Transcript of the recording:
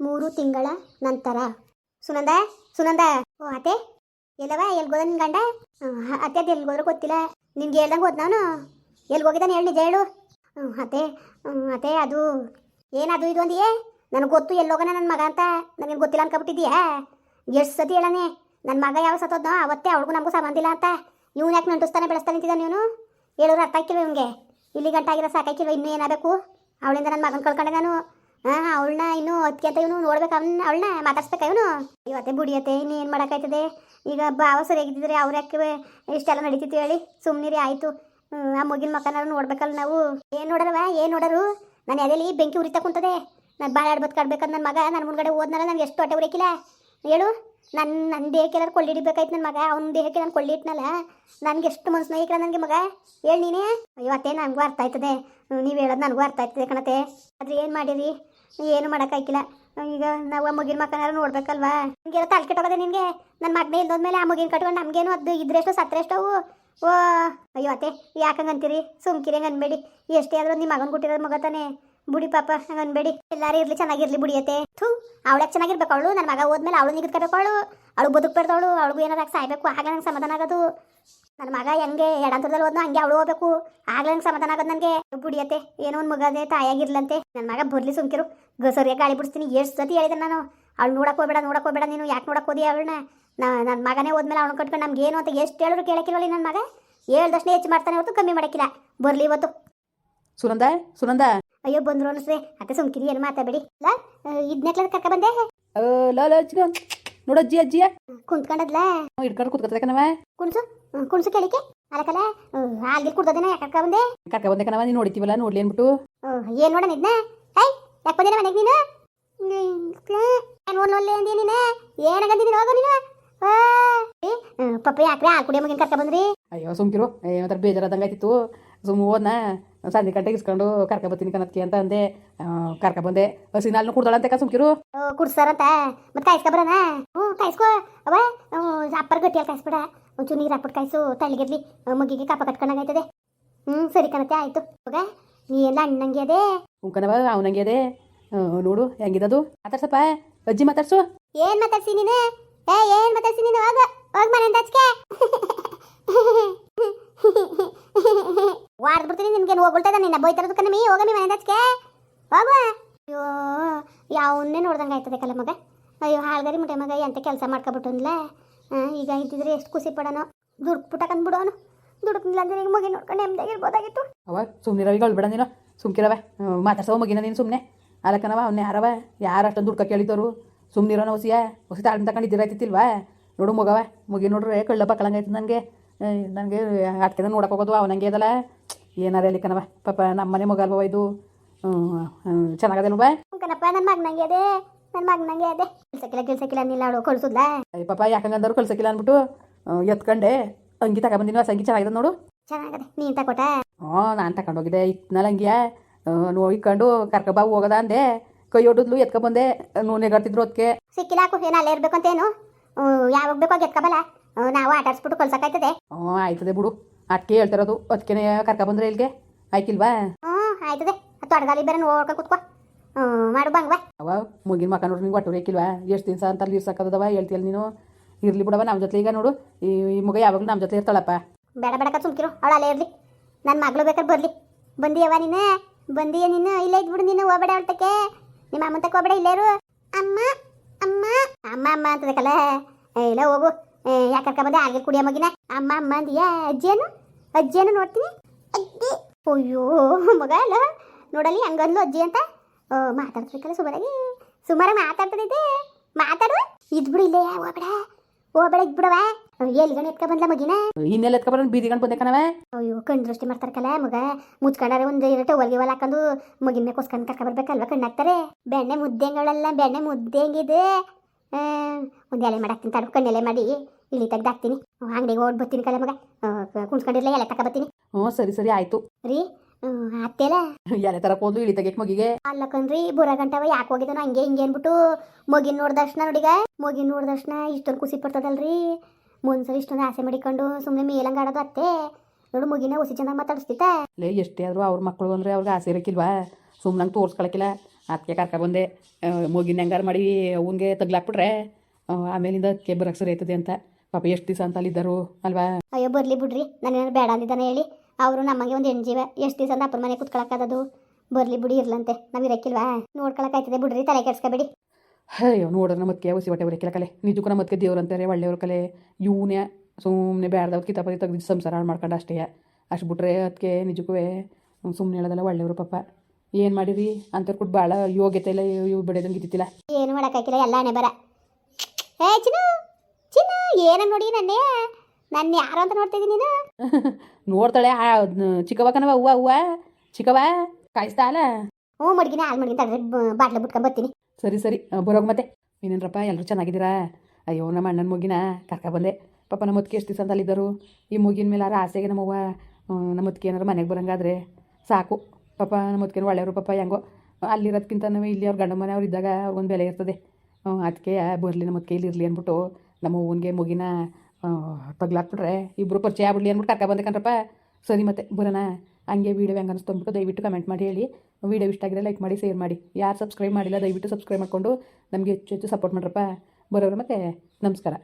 ಮೂರು ತಿಂಗಳ ನಂತರ. ಸುನಂದ ಸುನಂದ. ಓ, ಅತ್ತೆ. ಎಲ್ಲವ ಎಲ್ಗೋದ ನಿನ್ ಗಂಡ? ಅತ್ತೆ ಅದು ಎಲ್ಗೋದ್ರು ಗೊತ್ತಿಲ್ಲ. ನಿನ್ಗೆ ಹೇಳ್ದಂಗೆ ಹೋದ್ ನಾನು. ಎಲ್ಲಿ ಹೋಗಿದ್ದಾನೆ ಹೇಳಿ, ನಿಜ ಹೇಳು. ಅತ್ತೆ. ಅತ್ತೆ, ಅದು ಏನದು ಇದು ಅಂದಿಯೇ? ನನಗೆ ಗೊತ್ತು ಎಲ್ಲೋಗನ ನನ್ನ ಮಗ ಅಂತ. ನನಗೆ ಗೊತ್ತಿಲ್ಲ ಅನ್ಕೊಬಿಟ್ಟಿದ್ಯಾ ಎಷ್ಟು ಸತಿ ಹೇಳನೆ ನನ್ನ ಮಗ ಯಾವ ಸತ್ತೋದ್ನೋ ಅವತ್ತೇ ಅವಳಿಗೂ ನಮಗೂ ಸಂಬಂಧ ಇಲ್ಲ ಅಂತ. ಇವನು ಯಾಕೆ ನಂಟಿಸ್ತಾನೆ ಬೆಳೆಸ್ತಾನೆ ನಿಂತಿದ್ದಾನೆ ಇವನು ಹೇಳೋರು ಅರ್ಥ ಆಗಿಲ್ವ ಇವ್ನಿಗೆ? ಇಲ್ಲಿ ಗಂಟ ಆಗಿರೋ ಇನ್ನೂ ಏನಾಗಬೇಕು ಅವಳಿಂದ ನನ್ನ ಮಗನ ಕಳ್ಕೊಂಡೆ ನಾನು. ಹಾಂ ಅವಳನ್ನ ಇನ್ನು ಅದಕ್ಕೆ ಅಂತ ಇವನು ನೋಡ್ಬೇಕು. ಅವನ್ನ ಅವಳನ್ನ ಮಾತಾಡ್ಸ್ಬೇಕ ಇವನು? ಇವತ್ತೇ ಬುಡಿಯತ್ತೆ, ಇನ್ನು ಏನು ಮಾಡೋಕ್ಕಾಯ್ತದೆ? ಈಗ ಭಾವ ಸರಿಯಾಗಿದ್ದಿದ್ರೆ ಅವ್ರು ಯಾಕೆ ಇಷ್ಟೆಲ್ಲ ನಡೀತಿತ್ತು ಹೇಳಿ? ಸುಮ್ಮನಿರಿ ಆಯಿತು. ಆ ಮುಗಿನ ಮಕ್ಕನಾರು ನೋಡ್ಬೇಕಲ್ಲ ನಾವು. ಏನು ನೋಡಲ್ವ, ಏನು ನೋಡರು? ನಾನು ಎದೆಲಿ ಬೆಂಕಿ ಉರಿತಾ ಕುಂತದೆ. ನಾನು ಭಾಳ ಆಡ್ಬತ್ ಕಾಡ್ಬೇಕಂತ ನನ್ನ ಮಗ ನನ್ನ ಮುಂದ್ಗಡೆ ಹೋದ್ನಲ್ಲ, ನನಗೆ ಎಷ್ಟು ಹೊಟ್ಟೆ ಉರಿಕಿಲ್ಲ. ಹೇಳು ನನ್ನ ನನ್ನ ದೇಹಕ್ಕೆ ಎಲ್ಲರೂ ಕೊಳ್ಳಿ ಹಿಡಿಬೇಕಾಯ್ತು ನನ್ನ ಮಗ? ಅವ್ನ ದೇಹಕ್ಕೆ ನಾನು ಕೊಳ್ಳಿ ಇಟ್ನಲ್ಲ. ನನಗೆ ಎಷ್ಟು ಮನ್ಸು ನೋಯಿಕ್ರ ನನಗೆ ಮಗ? ಹೇಳಿ ನೀನೇ. ಇವತ್ತೇ ನನಗೂ ಅರ್ಥ ಆಯ್ತದೆ. ನೀವು ಹೇಳೋದು ನನಗೂ ಅರ್ಥ ಆಯ್ತದೆ ಕಣತೆ ಆದ್ರೆ ಏನು ಮಾಡಿರಿ? ಏನು ಮಾಡೋಕ್ಕಾಗಿಲ್ಲ ಈಗ ನಾವು ಆ ಮುಗಿನ ಮಕ್ಕನಾರು ನೋಡ್ಬೇಕಲ್ವಾ? ನಿಮ್ಗೆ ತಲೆ ಕೆಟ್ಟೋಗದೆ ನಿನಗೆ? ನನ್ನ ಮಗನೇ ಇಲ್ದೋದ್ಮೇಲೆ ಆ ಮಗಿನ ಕಟ್ಕೊಂಡು ನಮಗೇನು ಅದು ಇದ್ರೆಷ್ಟು ಸತ್ರೆಷ್ಟು ಓ, ಅಯ್ಯೋ ಅತ್ತೆ ಯಾಕಂಗೆ ಅಂತೀರಿ ಸುಮ್ಕಿರಿ ಅನ್ಬೇಡಿ ಎಷ್ಟೇ ಆದ್ರೂ ನಿಮ್ಮ ಮಗನ ಕೊಟ್ಟಿರೋದು ಮಗ ತಾನೆ. ಬುಡಿ ಪಾಪ ಹಂಗೆ ಅನ್ಬೇಡಿ. ಎಲ್ಲಾರು ಇರ್ಲಿ, ಚೆನ್ನಾಗಿರ್ಲಿ, ಬುಡಿಯತ್ತೆ. ಥೂ ಅವಳಕ್ಕೆ ಚೆನ್ನಾಗಿರ್ಬೇಕು ಅವಳು? ನನ್ನ ಮಗ ಹೋದ್ಮೇಲೆ ಅವಳು ನಿಗದ್ಕೋಬೇಕು ಅವಳು. ಅವಳು ಬದುಕ್ಬೇಡ್ದವಳು ಅವಳಿಗೂ ಏನಾರ ಸಾಯ್ಬೇಕು. ಆಗ ನಂಗೆ ಸಮಾಧಾನ ಆಗೋದು. ನನ್ನ ಮಗ ಹೆಂಗೆ ಎಡಂತರದಲ್ಲಿ ಹೋದ್ನೋ, ಹಂಗೆ ಅವಳು ಹೋಗ್ಬೇಕು. ಆಗ್ಲೇ ನಂಗೆ ಸಮಾಧಾನ ಆಗೋದು ನನಗೆ. ಬುಡಿಯತ್ತೆ, ಏನೋ ಒಂದು ಮಗದೇ ತಾಯಾಗಿರ್ಲಂತೆ ನನ್ನ ಮಗ ಬರ್ಲಿ ಸುಮ್ಕಿರು. ಸರಿಯಾಗಿ ಗಾಳಿ ಬಿಡಿಸ್ತೀನಿ ಎಷ್ಟು ಸತಿ ಹೇಳಿದೆ ನಾನು. ಅವ್ಳು ನೋಡಕ್ಕೆ ಹೋಗ್ಬೇಡ ನೋಡಕ್ಕೆ ಹೋಗ್ಬೇಡ, ನೀನು ಯಾಕೆ ನೋಡಕ್ಕೆ ಹೋದಿ ಅವಳನ್ನ? ನನ್ನ ಮಗನೇ ಹೋದ್ಮೇಲೆ ಅವಳು ಕಟ್ಕೊಂಡು ನಮ್ಗೆ ಏನು ಅಂತ ಎಷ್ಟು ಹೇಳಿದ್ರು ಕೇಳಕ್ಕಿಲ್ವಲ್ಲ ನನ್ನ ಮಗ? ಹೇಳ್ದಷ್ಟೇ ಹೆಚ್ಚು ಮಾಡ್ತಾನೆ ಹೊರತು ಕಮ್ಮಿ ಮಾಡಕ್ಕಿಲ್ಲ. ಬರ್ಲಿ ಇವತ್ತು. ಸುನಂದ ಸುನಂದ. ಅಯ್ಯೋ ಬಂದ್ರು ಅನಿಸ್ರೆ. ಅತ್ತೆ ಸುಮ್ಕಿರಿ ಏನು ಮಾತಾಡಬೇಡಿ. ಇಲ್ಲ ಇದನ್ನೆಕ್ಲ ಕರ್ಕ ಬಂದೆ. ಅ, ಲ ಲ ಚಿಕ್ಕ ನೋಡು ಅಜ್ಜಿ ಅಜ್ಜಿಯ. ಕುಂತ್ಕೊಂಡದ್ಲ. ಹಿಡ್ಕೊಂಡು ಕೂತ್ಕೊತ ಕಣವ ಕುಣ್ಸು ಕುಣ್ಸು ಕೇಳಿಕೆ. ಅಲಕಲ ಹಾಗೆ ಕುಡ್ದದೇನ ಯಾಕೆ ಕರ್ಕ ಬಂದೆ? ಕರ್ಕ ಬಂದೆ ಕಣವ ನೀನು ನೋಡಿತೀವಲ್ಲ ನೋಡ್ಲಿ ಅನ್ಬಿಟ್ಟು ಏನು ನೋಡೋಣ ಇದನ್ನ ಹೈ ಯಾಕೆ ಬಂದಿನ ಮನೆಗೆ ನೀನು? ಒಳ್ಳೆ ಅಂದಿ ನೀನು? ಏನಾಗಂದಿ ಹೋಗೋ ನೀನು? ಆ, ಏ, ಹ್ಮ್, ಪಪ್ಪ ಯಾಕ್ರೆ ಹಾಲು ಕುಡಿಯೋ ಮಗನ ಕರ್ಕ ಬಂದ್ರಿ? ಅಯ್ಯೋ ಸುಮ್ಕಿರು. ಏ ಒಂಥರ ಬೇಜಾರಾದಂಗೆ ಆಯ್ತಿತ್ತು ಸುಮ್ಮ ಹೋದ್ನ ಸಂಜೆ ಗಂಟೆಗೆ ಇಸ್ಕೊಂಡು ಕರ್ಕ ಬರ್ತೀನಿ ಕನತ್ಕಿ ಅಂತ ಅಂದೆ. ಕರ್ಕ ಬಂದೆ. ಹಸಿ ನಾಲ್ನು ಕುಡ್ದಾಳಂತೆ ಸುಮ್ಕಿರು. ಕುಡ್ಸಾರಂತ ಮತ್ತೆ ಕಾಯಿಸ್ಕೊ ಬರೋಣ ಹ್ಞೂ ಕಾಯಿಸ್ಕೋ. ಅವ ಅಪ್ಪರ್ ಗಟ್ಟಿಯಲ್ಲಿ ಕಾಯಿಸ್ಬಿಡ. ಒಂಚೂರು ನೀರು ಹಾಕ್ಬಿಟ್ಟು ಕಾಯಿಸು. ತಳ್ಳಿಗಿರ್ಲಿ ಮಗಿಗೆ ಕಾಪ ಕಟ್ಕೊಂಡಾಗೈತದೆ ಹ್ಞೂ ಸರಿ ಕಣತೆ ಆಯ್ತು. ಹೋಗ. ನೀ ಎಲ್ಲ ಅಣ್ಣಂಗೆ ಅದೇ. ಉಂಕನವ ಅವನಂಗೆ ಅದೇ. ನೋಡು ಹೆಂಗಿದದು. ಮಾತಾಡ್ಸಪ್ಪ ಅಜ್ಜಿ ಮಾತಾಡ್ಸು. ಏನ್ ಮಾತಾಡ್ಸಿ ನೀನು? ಏ ಏನ್ ಮಾತಾಡ್ಸಿ ನೀನು? ಹೋಗ ಹೋಗ್ ಮನೆಯಿಂದ ಹಚ್ಕೆ. ಬಿಡ್ತೀನಿ ಹೋಗ್ಬಿಡ್ತಾ ಹೋಗ್ಬಿಡ್ತದ ನಿನ್ನ ಬೈತಾರದು ಕಣಮಿ ಹೋಗಮಿ ಮನೆಯಿಂದ ಹಚ್ಕೆ ಹೋಗುವ ಅಯ್ಯೋ, ಯಾವನ್ನೇ ನೋಡ್ದಂಗೆ ಆಯ್ತದೆ ಕಲ ಮಗ. ಅಯ್ಯೋ, ಹಾಳ್ಗರಿ ಮುಟೆ ಮಗ, ಎಂತ ಕೆಲಸ ಮಾಡ್ಕೊಬಿಟ್ಟನ್ಲ. ಈಗ ಇದ್ದಿದ್ರೆ ಎಷ್ಟು ಖುಷಿ ಪಡೋನು. ದುಡ್ಕ್ಬಿಟ್ಟಕಂದ್ ಬಿಡೋನು. ದುಡ್ಕಿಲ್ಲ ಅಂದ್ರೆ ಈಗ ಮಗಿ ನೋಡ್ಕೊಂಡು ನೆಮ್ಮದಾಗಿರ್ಬೋದಾಗಿತ್ತು ಅವ ಈಗ ಕೊಳ್ಬಿಡ ನೀನು. ಸುಮ್ಕಿರವ ಮಾತಾಡ್ಸವ ಮಗಿನ ನೀನು ಸುಮ್ಮನೆ ಅಲಕ್ಕನವ ಅವನ್ನೇ ಯಾರವ ಯಾರು ಅಷ್ಟೊಂದು ದುಡ್ಕ ಕೇಳಿದವರು ಸುಮ್ಮನಿರೋನ ಹೊಸಿಯ ಹೊಸಿ ತಾಳ್ಮೆ ತಗೊಂಡಿದ್ದಿರಾಯ್ತಿಲ್ವಾ ನೋಡು ಮಗವ ಮುಗಿ ನೋಡ್ರೆ ಕಳ್ಳ ಕಳಂಗೈತೆ ನನಗೆ ನನಗೆ ಅಟ್ಕೆದ ನೋಡಕ್ಕೆ ಹೋಗೋದು ಅವನಂಗೆ ಅದಲ್ಲ. ಏನಾರ ಹೇಳಿ ಕಣವ ಪಾಪ ನಮ್ಮನೆ ಮಗ ಅಲ್ವ ಇದು? ಚೆನ್ನಾಗದೇನವ ಕಣಪ್ಪ ನನ್ನ ಮಗನಂಗೆ ಅದೇ. ನನ್ನ ಮಗನಂಗೆ ಅದೇ. ಕೆಲ್ಸಕ್ಕಿಲ್ಲ ಕೆಲ್ಸಕ್ಕಿಲ್ಲ ನಿಲ್ಲ ಅವಳು ಕಳ್ಸುದ್ಲಾ ಪಾಪ ಯಾಕಂಗಂದ್ರು ಕಳ್ಸಕ್ಕಿಲ್ಲ ಅಂದ್ಬಿಟ್ಟು ಎತ್ಕೊಂಡೆ. ಅಂಗಿ ತಗೊಂಡ್ ಹೊಸ ಅಂಗಿ ಚೆನ್ನಾಗಿದೆ ನೋಡು. ಚೆನ್ನಾಗದೆ. ನೀನ್ ತಕೊಟ ಹ್ಞೂ ನಾನು ತಗೊಂಡೋಗಿದ್ದೆ ಇತ್ನಲ್ಲ ಅಂಗಿಯ ನೋಡಿ ಇಕ್ಕೊಂಡು ಕರ್ಕೊಬಾ ಹೋಗದ ಅಂದೆ. ಕೈ ಹೊಡಿದ್ಲು ಎತ್ಕೊಬಂದೆ ನೆಗಡ್ತಿದ್ರು ಅದಕ್ಕೆ ಸಿಕ್ಕಿಲ್ಲ ಹಾಕು ಏನು ಅಲ್ಲೇ ಇರ್ಬೇಕು ಅಂತೇನು ಯಾವಾಗ ಬೇಕೋ ಎತ್ಕೊಬಲ್ಲ ನಾವು ಆಟಾಡ್ಸ್ಬಿಟ್ಟು ಕಳ್ಸಕ್ಕಾಯ್ತದೆ ಹ್ಞೂ ಆಯ್ತದೆ ಬಿಡು. ಅದಕ್ಕೆ ಹೇಳ್ತಾರದು ಅದಕ್ಕೆ ಕರ್ಕೊಬಂದ್ರೆ ಇಲ್ಲಿಗೆ? ಆಯ್ತಿಲ್ವಾ ಆಯ್ತದೆ. ತೊಡಗಾಲಿ ಬೇರೆ ನೋಡ್ಕ ಕೂತ್ಕೊ. ಮಾಡು ಬಂಗ್ವಾ ಅವ ಮುಗಿನ ಮಕ್ಕ ನೋಡ್ರಿ ನಿಂಗೆ ಒಟ್ಟು ಬೇಕಿಲ್ವಾ ಎಷ್ಟು ದಿವಸ ಅಂತ ಅಲ್ಲಿ ಇರ್ಸಕ್ಕದವ ಹೇಳ್ತಿಯಲ್ಲ ನೀನು? ಇರ್ಲಿ ಬಿಡವ ನಮ್ಮ ಜೊತೆ ಈಗ ನೋಡು. ಈ ಮಗ ಯಾವಾಗ ನಮ್ಮ ಜೊತೆ ಇರ್ತಾಳಪ್ಪ. ಬೇಡ ಬೇಡ ಸುಮ್ಕಿರು ಅವಳು ಅಲ್ಲೇ ಇರಲಿ. ನನ್ನ ಮಗಳು ಬೇಕಾದ್ರೆ ಬರಲಿ. ಬಂದಿಯವ ನೀನು? ಬಂದಿಯ ನೀನು? ಇಲ್ಲೇ ಇದ್ಬಿಡು ನೀನು ಹೋಗ್ಬೇಡ ಅವಳ್ತಕ್ಕೆ. ನಿಮ್ಮ ಅಮ್ಮನ ತಕ್ಕ ಹೋಗ್ಬೇಡ ಇಲ್ಲೇರು? ಅಮ್ಮ ಅಮ್ಮ. ಅಮ್ಮ ಅಮ್ಮ ಅಂತದಕ್ಕಲ್ಲ. ಇಲ್ಲ ಹೋಗು. ಯಾಕೆ ಕರ್ಕ ಬಂದೆ? ಹಾಗೆ ಕುಡಿಯ ಮಗಿನ. ಅಮ್ಮ ಅಮ್ಮ ಅಂದಿಯಾ? ಅಜ್ಜಿಯನ್ನು? ಅಜ್ಜಿಯನ್ನು ನೋಡ್ತೀನಿ. ಅಜ್ಜಿ. ಅಯ್ಯೋ ಮಗ ಅಲ್ಲ. ನೋಡಲಿ ಹಂಗಂದ್ಲು ಅಜ್ಜಿ ಅಂತ. ಓ ಮಾತಾಡ್ತಿರ್ಕಲ್ಲ ಸುಮಾರಾಗಿ ಸುಮಾರಾಗಿ ಮಾತಾಡ್ತದಿದ್ದೆ ಮಾತಾಡು. ಇದ್ಬಿಡು ಇಲ್ಲೇ ಹೋಗ್ಬೇಡ ಹೋಗ್ಬೇಡ ಇದ್ಬಿಡವ ಎಲ್ಲಿಗಣ ಎತ್ಕ ಬಂದ್ಲ ಮಗಿನ? ಇನ್ನೆಲ್ಲ ಎತ್ಕೊಬರ ಬೀದಿಗಂಡು ಬಂದೆ ಕಣವ ಅಯ್ಯೋ ಕಣ್ ದೃಷ್ಟಿ ಮಾಡ್ತಾರಕಲ್ಲ ಮಗ. ಮುಚ್ಕೊಂಡಾರೆ ಒಂದು ಇರಟ ಹೊಲಿಗೆ ಹೊಲ ಹಾಕೊಂಡು ಮಗಿನ ಮೇಲೆ ಕೊಸ್ಕೊಂಡು ಕರ್ಕ ಬರ್ಬೇಕಲ್ವ ಕಣ್ಣಾಕ್ತಾರೆ ಬೆಣ್ಣೆ ಮುದ್ದೆಗಳೆಲ್ಲ ಬೆಣ್ಣೆ ಮುದ್ದೆ ಹೆಂಗಿದೆ ಒಂದು ಎಲೆ ಮಾಡಾಕ್ತೀನಿ ತಡು ಕಣ್ಣೆಲೆ ಮಾಡಿ. ಇಳಿ ತೆಗ್ದಾಕ್ತೀನಿ ಅಂಗಡಿಗೆ ಓಡ್ ಬರ್ತೀನಿ ಕಲೆ ಮಗ. ಕುಣ್ಸ್ಕೊಂಡಿರ್ಲ ಎಲೆ ತಕ ಬರ್ತೀನಿ. ಹ್ಞೂ ಸರಿ ಸರಿ ಆಯ್ತು. ರೀ ಅತ್ತೆಲ್ಲ ಎಲೆ ತರಕ್ಕೆ ಹೋದ್ಲು ಇಳಿ ತೆಗಿಯಕ್ಕೆ ಮಗಿಗೆ. ಅಲ್ಲ ಕಣ್ರಿ ಬುರ ಗಂಟವ ಯಾಕೆ ಹೋಗಿದ್ದಾನೋ ಹಂಗೆ ಹಿಂಗೆ ಅನ್ಬಿಟ್ಟು ಮಗಿನ ನೋಡಿದ ತಕ್ಷಣ ನೋಡಿಗ ಮಗಿನ ನೋಡ್ದಕ್ಷಣ ಇಷ್ಟೊಂದು ಖುಷಿ ಪಡ್ತದಲ್ರಿ. ಮುಂದ್ಸರಿ ಇಷ್ಟೊಂದು ಆಸೆ ಮಾಡಿಕೊಂಡು ಸುಮ್ಮನೆ ಮೇಲಂಗೆ ಆಡೋದು ಅತ್ತೆ. ನೋಡು ಮಗಿನ ಹುಸಿ ಚೆನ್ನಾಗಿ ಮಾತಾಡಿಸ್ತಿತ್ತ ಲೇ ಎಷ್ಟೇ ಆದರೂ ಅವ್ರ ಮಕ್ಕಳು ಅಂದರೆ ಅವ್ರಿಗೆ ಆಸೆ ಸುಮ್ಮನೆ ಸುಮ್ಮನಂಗೆ ತೋರ್ಸ್ಕೊಳಕ್ಕಿಲ್ಲ. ಅದಕ್ಕೆ ಕರ್ಕೊಬಂದೆ ಮಗಿನ ಹೆಂಗಾರು ಮಾಡಿ ಅವನಿಗೆ ತಗ್ಲಾಕ್ಬಿಟ್ರೆ ಆಮೇಲಿಂದ ಅದಕ್ಕೆ ಬರೋಕ್ಕೆ ಸರಿ ಆಯ್ತದೆ ಅಂತ. ಪಾಪ ಎಷ್ಟು ದಿವಸ ಅಂತ ಅಲ್ಲಿದ್ದರು ಅಲ್ವಾ? ಅಯ್ಯೋ ಬರ್ಲಿ ಬಿಡ್ರಿ. ನಾನೇನು ಬೇಡ ಅಂದಿದ್ದಾನೆ ಹೇಳಿ. ಅವರು ನಮಗೆ ಒಂದು ಎಣ್ಜಿವ ಎಷ್ಟು ದಿವಸ ಅಂತ ಅಪ್ಪನ ಮನೆ ಕುತ್ಕೊಳಕ್ಕಾದದು ಬರ್ಲಿ ಬಿಡಿ ಇರ್ಲಂತೆ. ನಾವು ಇರಕ್ಕಿಲ್ವಾ? ನೋಡ್ಕೊಳಕ್ಕಾಯ್ತದೆ ಬಿಡ್ರಿ ತಲೆ ಕೆಡ್ಸ್ಕೊಬೇಡಿ. ಅಯ್ಯೋ ನೋಡ್ರ ನಮ್ಮ ಅದಕ್ಕೆ ಹೊಸಿ ಹೊಟ್ಟೆ ಬರೋಕ್ಕಿಲ್ಲ ಕಲೆ. ನಿಜಕ್ಕೂ ನಮ್ಮ ಮತ್ತೆ ದೇವ್ರು ಅಂತಾರೆ ಒಳ್ಳೆಯವ್ರ ಕಲೆ. ಇವನೇ ಸುಮ್ಮನೆ ಬ್ಯಾಡ್ದವ್ರು ಕಿತಾಪತಿ ತೆಗ್ದು ಸಂಸಾರ ಹಾಳು ಮಾಡ್ಕೊಂಡು ಅಷ್ಟೇ. ಅಷ್ಟು ಬಿಟ್ರೆ ಅದಕ್ಕೆ ನಿಜಕ್ಕೂ ಸುಮ್ಮನೆ ಹೇಳೋದಲ್ಲ ಒಳ್ಳೆಯವರು ಪಾಪ. ಏನು ಮಾಡಿರಿ? ಅಂತವ್ರು ಕೊಟ್ಟು ಭಾಳ ಯೋಗ್ಯತೆ ಇಲ್ಲ ಇವು ಬಿಡೋದಂಗೆ ಇದ್ದಿತ್ತಿಲ್ಲ. ಏನು ಮಾಡೋಕ್ಕಾಗಿಲ್ಲ ಎಲ್ಲ ಹಣೆ ಬರ ಏ ಚಿನ್ನು! ಚಿನ್ನು ಏನ ನೋಡಿ ನನ್ನೇ? ನನ್ನ ಯಾರು ಅಂತ ನೋಡ್ತಿದ್ದೀನಿ ನೀನು? ನೋಡ್ತಾಳೆ ಆ ಚಿಕ್ಕವ ಕಣವ ಹೂವ ಹೂವ ಚಿಕ್ಕವ ಕಾಯಿಸ್ತಾ ಅಲ್ಲ? ಹ್ಞೂ ಮಡ್ಗಿನ ಹಾಲು ಮಡ್ಗಿನ ತಡ್ರಿ ಬಾಟ್ಲ ಬಿಟ್ಕೊಂಡ್ ಬರ್ತೀನಿ. ಸರಿ ಸರಿ ಬರೋಗ ಮತ್ತೆ. ಇನ್ನೇನರಪ್ಪ ಎಲ್ಲರೂ ಚೆನ್ನಾಗಿದ್ದೀರಾ? ಅಯ್ಯೋ ನಮ್ಮ ಅಣ್ಣನ ಮುಗಿನ ಬಂದೆ. ಪಾಪ ನಮ್ಮ ಮುದ್ಕೆ ಎಷ್ಟು ದಿವಸ ಅಂತ ಅಲ್ಲಿದ್ದರು ಈ ಮುಗಿನ ಮೇಲೆ ಆರ ಆಸೆಗೆ ನಮ್ಮವ್ವ ನಮ್ಮ ಮುದ್ಕೆ ಏನಾರು ಮನೆಗೆ ಬರಂಗಾದ್ರೆ ಸಾಕು. ಪಾಪ ನಮ್ಮ ಮುದ್ಕೆನ ಒಳ್ಳೆಯವರು ಪಾಪ ಹೆಂಗೋ ಅಲ್ಲಿರೋದ್ಕಿಂತ ನಾವು ಇಲ್ಲಿ ಅವ್ರ ಗಂಡ ಮನೆಯವ್ರು ಇದ್ದಾಗ ಅವ್ರಿಗೊಂದು ಬೆಲೆ ಇರ್ತದೆ. ಅದಕ್ಕೆ ಬರಲಿ ನಮ್ಮ ಮುದ್ಕೆ ಇಲ್ಲಿ ಇರಲಿ ಅಂದ್ಬಿಟ್ಟು ನಮ್ಮ ಅವ್ವನಿಗೆ ಮುಗಿನ ತಗ್ಲಾಕ್ಬಿಟ್ರೆ ಇಬ್ಬರು ಪರಿಚಯ ಆಗ್ಬಿಡ್ಲಿ ಅಂದ್ಬಿಟ್ಟು ಕರ್ಕೊಬಂದೆ ಕಣ್ರಪ್ಪ ಸರಿ ಮತ್ತೆ, ಬರೋಣ. ಹಂಗೆ ವೀಡಿಯೋ ಹೆಂಗೆ ಅನಿಸ್ತು ಅಂದ್ಬಿಟ್ಟು ದಯವಿಟ್ಟು ಕಮೆಂಟ್ ಮಾಡಿ ಹೇಳಿ. ವೀಡಿಯೋ ಇಷ್ಟ ಆಗಿದ್ರೆ ಲೈಕ್ ಮಾಡಿ ಶೇರ್ ಮಾಡಿ. ಯಾರು ಸಬ್ಸ್ಕ್ರೈಬ್ ಮಾಡಿಲ್ಲ, ದಯವಿಟ್ಟು ಸಬ್ಸ್ಕ್ರೈಬ್ ಮಾಡಿಕೊಂಡು ನಮಗೆ ಹೆಚ್ಚು ಹೆಚ್ಚು ಸಪೋರ್ಟ್ ಮಾಡ್ರಪ್ಪ. ಬರೋರು ಮತ್ತೆ ನಮಸ್ಕಾರ.